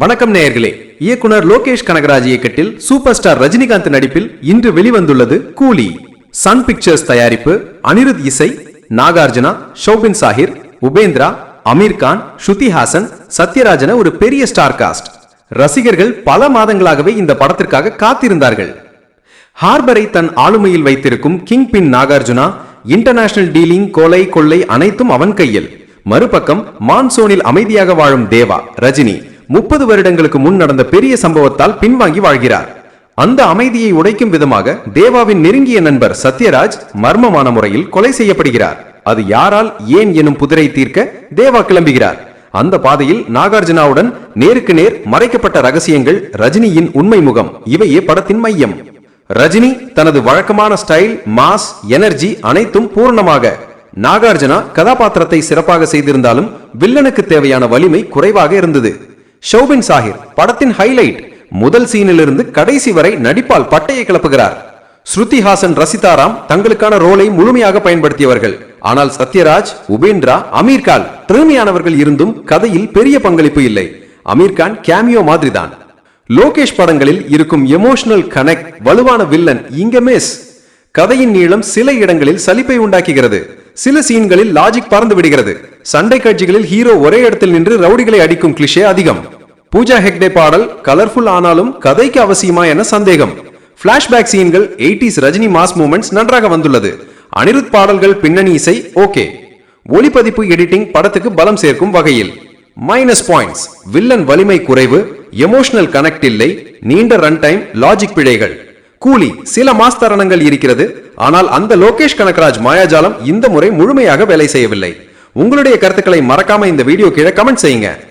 வணக்கம் நேயர்களே. இயக்குனர் லோகேஷ் கனகராஜ் இயக்கத்தில் சூப்பர் ஸ்டார் ரஜினிகாந்த் நடிப்பில் இன்று வெளிவந்துள்ளது கூலி. சன் பிக்சர்ஸ் தயாரிப்பு அனிருத் இசை நாகார்ஜுனா ஷோபின் சாஹிர் உபேந்திரா அமீர்கான் ஸ்ருதி ஹாசன் சத்யராஜன ஒரு பெரிய ஸ்டார் காஸ்ட். ரசிகர்கள் பல மாதங்களாகவே இந்த படத்திற்காக காத்திருந்தார்கள். ஹார்பரை தன் ஆளுமையில் வைத்திருக்கும் king pin Nagarjuna international dealing கொலை கொள்ளை அனைத்தும் அவன் கையில். மறுபக்கம் மான்சோனில் அமைதியாக வாழும் தேவா ரஜினி முப்பது வருடங்களுக்கு முன் நடந்த பெரிய சம்பவத்தால் பின்வாங்கி வாழ்கிறார். அந்த அமைதியை உடைக்கும் விதமாக தேவாவின் நெருங்கிய நண்பர் சத்யராஜ் மர்மமான முறையில் கொலை செய்யப்படுகிறார். அது யாரால் ஏன் எனும் புதிரை தீர்க்க தேவா கிளம்புகிறார். அந்த பாதையில் நாகார்ஜுனாவுடன் நேருக்கு நேர் மறைக்கப்பட்ட ரகசியங்கள் ரஜினியின் உண்மை முகம் இவையே படத்தின் மையம். ரஜினி தனது வழக்கமான ஸ்டைல் மாஸ் எனர்ஜி அனைத்தும் பூர்ணமாக. நாகார்ஜுனா கதாபாத்திரத்தை சிறப்பாக செய்திருந்தாலும் வில்லனுக்கு தேவையான வலிமை குறைவாக இருந்தது. ஷோபின் சாஹிர் படத்தின் ஹைலைட் முதல் சீனிலிருந்து கடைசி வரை நடிப்பால் பட்டையை கிளப்புகிறார். ஸ்ருதி ஹாசன் ரசிதாராம் தங்களுக்கான ரோலை முழுமையாக பயன்படுத்தியவர்கள். ஆனால் சத்யராஜ் உபேந்திரா அமீர்கால் திறமையானவர்கள் இருந்தும் கதையில் பெரிய பங்களிப்பு இல்லை. அமீர்கான் கேமியோ கேமியோ மாதிரிதான். லோகேஷ் படங்களில் இருக்கும் எமோஷனல் கனெக்ட் வலுவான வில்லன் இங்க மிஸ். கதையின் நீளம் சில இடங்களில் சலிப்பை உண்டாக்குகிறது. சில சீன்களில் லாஜிக் பறந்து விடுகிறது. சண்டை காட்சிகளில் ஹீரோ ஒரே இடத்தில் நின்று ரவுடிகளை அடிக்கும் கிளிஷே அதிகம். பூஜா ஹெக்டே பாடல் கலர்ஃபுல் ஆனாலும் கதைக்கு அவசியமா என சந்தேகம். பிளாஷ்பேக் சீன்கள் 80s ரஜினி மாஸ் மூமெண்ட்ஸ் நன்றாக வந்துள்ளது. அனிருத் பாடல்கள் பின்னணி இசை ஓகே. ஒளிப்பதிப்பு எடிட்டிங் படத்துக்கு பலம் சேர்க்கும் வகையில். மைனஸ் பாயிண்ட்ஸ் வில்லன் வலிமை குறைவு எமோஷனல் கனெக்ட் இல்லை நீண்ட ரன் டைம் லாஜிக் பிழைகள். கூலி சில மாஸ்தரணங்கள் இருக்கிறது ஆனால் அந்த லோகேஷ் கனகராஜ் மாயாஜாலம் இந்த முறை முழுமையாக வேலை செய்யவில்லை. உங்களுடைய கருத்துக்களை மறக்காம இந்த வீடியோ கீழே கமெண்ட் செய்யுங்க.